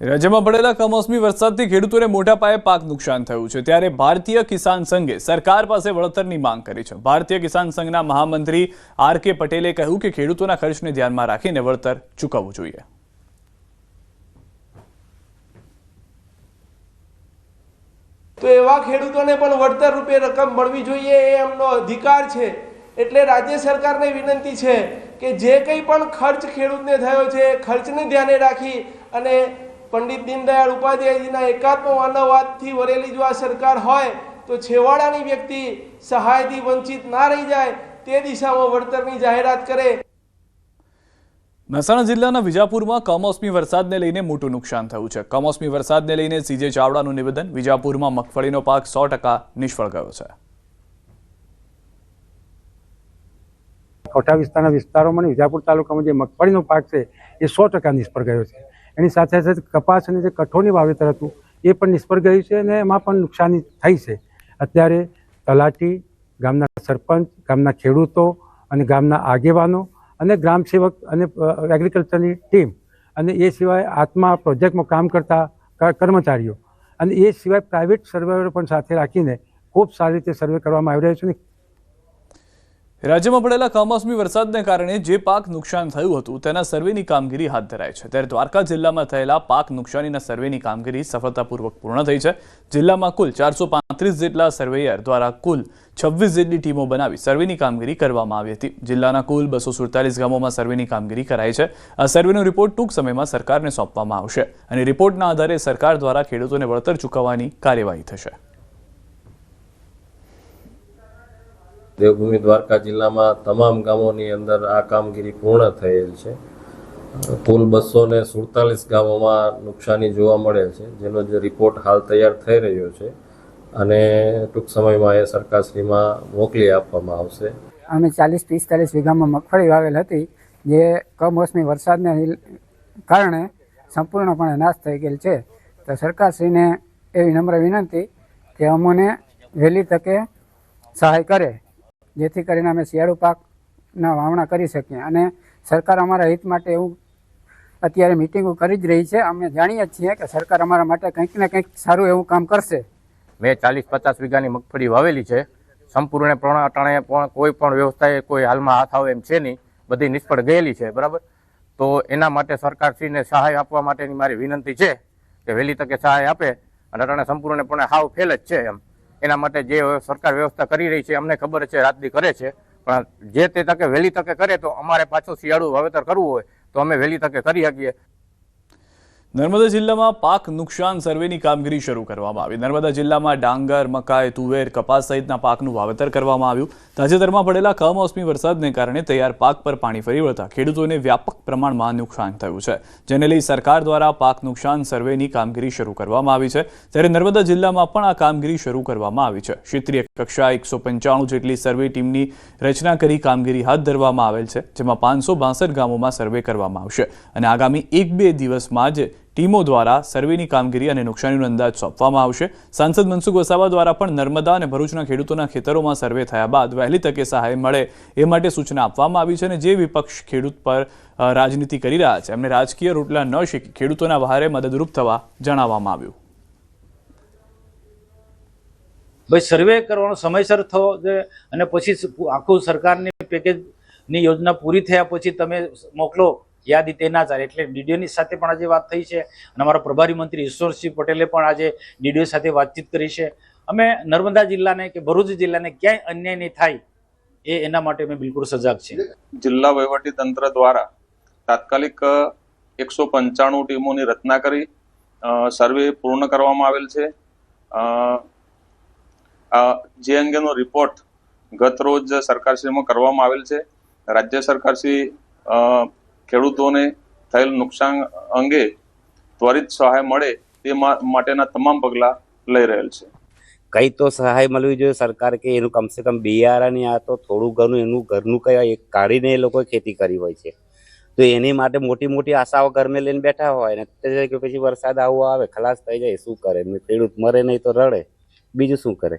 રાજ્યમાં પડેલા કમોસમી વરસાદથી ખેડૂતોને મોટા પાયે પાક નુકસાન થયું છે. ત્યારે ભારતીય કિસાન સંઘે સરકાર પાસે વળતરની માંગ કરી છે. ભારતીય કિસાન સંઘના મહામંત્રી આર કે પટેલે કહ્યું કે ખેડૂતોના ખર્ચને ધ્યાનમાં રાખીને વળતર ચૂકવવું જોઈએ. તો એવા ખેડૂતોને પણ વળતર રૂપે રકમ મળવી જોઈએ એ એમનો અધિકાર છે. એટલે રાજ્ય સરકારને વિનંતી છે કે જે કંઈ પણ ખર્ચ ખેડૂતને થયો છે ખર્ચને ધ્યાને રાખી અને પંડિત દીનદયાળ ઉપાધ્યાયજીના એકાત્મ માનવવાદથી વરેલી જો આ સરકાર હોય તો છેવાડાની વ્યક્તિ સહાયથી વંચિત ના રહી જાય તે દિશામાં વળતરની જાહેરાત કરે. મહેસાણા જિલ્લાના વિજાપુરમાં કમોસમી વરસાદને લઈને મોટું નુકસાન થયું છે. કમોસમી વરસાદને લઈને સીજે ચાવડાનું નિવેદન વિજાપુરમાં મગફળીનો પાક સો ટકા નિષ્ફળ ગયો છે. કોઠા વિસ્તારના વિસ્તારોમાં વિજાપુર તાલુકામાં જે મગફળીનો પાક છે એ સો ટકા નિષ્ફળ ગયો છે. એની સાથે સાથે કપાસ અને જે કઠોળની વાવેતર હતું, એ પણ નિષ્ફળ ગયું છે અને એમાં પણ નુકસાની થઈ છે. અત્યારે તલાટી, ગામના સરપંચ, ગામના ખેડૂતો અને ગામના આગેવાનો અને ગ્રામ સેવક અને એગ્રીકલ્ચરની ટીમ અને એ સિવાય આત્મા પ્રોજેક્ટમાં કામ કરતા કર્મચારીઓ અને એ સિવાય પ્રાઇવેટ સર્વેયરો પણ સાથે રાખીને ખૂબ સારી રીતે સર્વે કરવામાં આવી રહ્યો છે અને રાજ્યમાં પડેલા કમોસમી વરસાદને કારણે જે પાક નુકસાન થયું હતું, તેના સર્વેની કામગીરી હાથ ધરાઈ છે. ત્યારે દ્વારકા જિલ્લામાં થયેલા પાક નુકસાનીના સર્વેની કામગીરી સફળતાપૂર્વક પૂર્ણ થઈ છે. જિલ્લામાં કુલ ચારસો જેટલા સર્વેયર દ્વારા કુલ છવ્વીસ જેટલી ટીમો બનાવી સર્વેની કામગીરી કરવામાં આવી હતી. જિલ્લાના કુલ બસો સુડતાલીસ ગામોમાં સર્વેની કામગીરી કરાઈ છે. આ સર્વેનો રિપોર્ટ ટૂંક સમયમાં સરકારને સોંપવામાં આવશે અને રિપોર્ટના આધારે સરકાર દ્વારા ખેડૂતોને વળતર ચૂકવવાની કાર્યવાહી થશે. દેવભૂમિ દ્વારકા જિલ્લામાં તમામ ગામોની અંદર આ કામગીરી પૂર્ણ થયેલ છે. કુલ બસો ને સુડતાલીસ ગામોમાં નુકસાની જોવા મળેલ છે, જેનો જે રિપોર્ટ હાલ તૈયાર થઈ રહ્યો છે અને ટૂંક સમયમાં એ સરકારશ્રીમાં મોકલી આપવામાં આવશે. અમે ચાલીસ પિસ્તાલીસ વીઘામાં મગફળી વાવેલ હતી, જે કમોસમી વરસાદને કારણે સંપૂર્ણપણે નાશ થઈ ગયેલ છે. તો સરકારશ્રીને એવી નમ્ર વિનંતી કે અમને વહેલી તકે સહાય કરે. જેથી કરીને અમે શિયાળુ પાકના વાવણા કરી શકીએ. અને સરકાર અમારા હિત માટે એવું અત્યારે મિટિંગો કરી જ રહી છે. અમે જાણીએ છીએ કે સરકાર અમારા માટે કંઈક ને કંઈક સારું એવું કામ કરશે. મેં ચાલીસ પચાસ વીઘાની મગફળી વાવેલી છે. સંપૂર્ણપણે અટાણે પણ કોઈ પણ વ્યવસ્થાએ કોઈ હાલમાં હાથ આવે એમ છે નહીં. બધી નિષ્ફળ ગયેલી છે, બરાબર? તો એના માટે સરકારશ્રીને સહાય આપવા માટેની મારી વિનંતી છે કે વહેલી તકે સહાય આપે અને અટાણે સંપૂર્ણપણે હાવ ફેલ જ છે એમ. એના માટે જે સરકાર વ્યવસ્થા કરી રહી છે, અમને ખબર છે રાતદી કરે છે. પણ જે તે તકે વહેલી તકે કરે તો અમારે પાછું શિયાળુ વાવેતર કરવું હોય, તો અમે વહેલી તકે કરી શકીએ. નર્મદા જિલ્લામાં પાક નુકસાન સર્વેની કામગીરી શરૂ કરવામાં આવી. નર્મદા જિલ્લામાં ડાંગર, મકાઈ, તુવેર, કપાસ સહિતના પાકનું વાવેતર કરવામાં આવ્યું. તાજેતરમાં પડેલા કમોસમી વરસાદને કારણે તૈયાર પાક પર પાણી ફરી વળતા ખેડૂતોને વ્યાપક પ્રમાણમાં નુકસાન થયું છે. જેને લઈ સરકાર દ્વારા પાક નુકસાન સર્વેની કામગીરી શરૂ કરવામાં આવી છે. ત્યારે નર્મદા જિલ્લામાં પણ આ કામગીરી શરૂ કરવામાં આવી છે. ક્ષેત્રીય કક્ષા એકસો પંચાણું જેટલી સર્વે ટીમની રચના કરી કામગીરી હાથ ધરવામાં આવેલ છે, જેમાં પાંચસો ગામોમાં સર્વે કરવામાં આવશે. અને આગામી એક બે દિવસમાં જ ટીમો દ્વારા સર્વેની કામગીરી અને નુકસાનીનો અંદાજ સોંપવામાં આવશે. સાંસદ મનસુખ વસાવા દ્વારા પણ નર્મદા અને ભરૂચના ખેડૂતોના ખેતરોમાં સર્વે થયા બાદ વહેલી તકે સહાય મળે એ માટે સૂચના આપવામાં આવી છે અને જે વિપક્ષ ખેડૂત પર રાજનીતિ કરી રહ્યા છે, એમને રાજકીય રોટલા ન શીખી ખેડૂતોના વહારે મદદરૂપ થવા જણાવવામાં આવ્યું. ભાઈ, સર્વે કરવાનો સમયસર થવો જોઈએ અને પછી આખું સરકારની પેકેજની યોજના પૂરી થયા પછી તમે મોકલો. યાદી તે ના એટલે ડીડીઓની સાથે પણ આજે વાત થઈ છે અને અમારા પ્રભારી મંત્રી ઈશ્વરસિંહ પટેલે પણ આજે ડીડીઓ સાથે વાતચીત કરી છે. અમે નર્મદા જિલ્લાને કે ભરૂચ જિલ્લાને ક્યાંય અન્યાય નહીં થાય એ એના માટે અમે બિલકુલ સજાગ છીએ. જિલ્લા વહીવટી તંત્ર દ્વારા તાત્કાલિક એકસો પંચાણું ટીમોની રચના કરી સર્વે પૂર્ણ કરવામાં આવેલ છે. જે અંગેનો રિપોર્ટ ગત રોજ સરકારશ્રીમાં કરવામાં આવેલ છે. રાજ્ય સરકારશ્રી ખેડૂતોને થયેલ નુકસાન અંગે ત્વરિત સહાય મળે તે માટેના તમામ પગલાં લઈ રહેલ છે. કઈ તો સહાય મળવી જોઈએ સરકાર કે એનું કમસે કમ બિયારણ યા તો થોડું ઘણું એનું ઘરનું એક કાઢીને એ લોકો ખેતી કરી હોય છે. તો એની માટે મોટી મોટી આશાઓ ઘરમે લઈને બેઠા હોય ને કે પછી વરસાદ આવો આવે, ખલાસ થઈ જાય, શું કરે? ખેડૂત મરે નહીં તો રડે, બીજું શું કરે?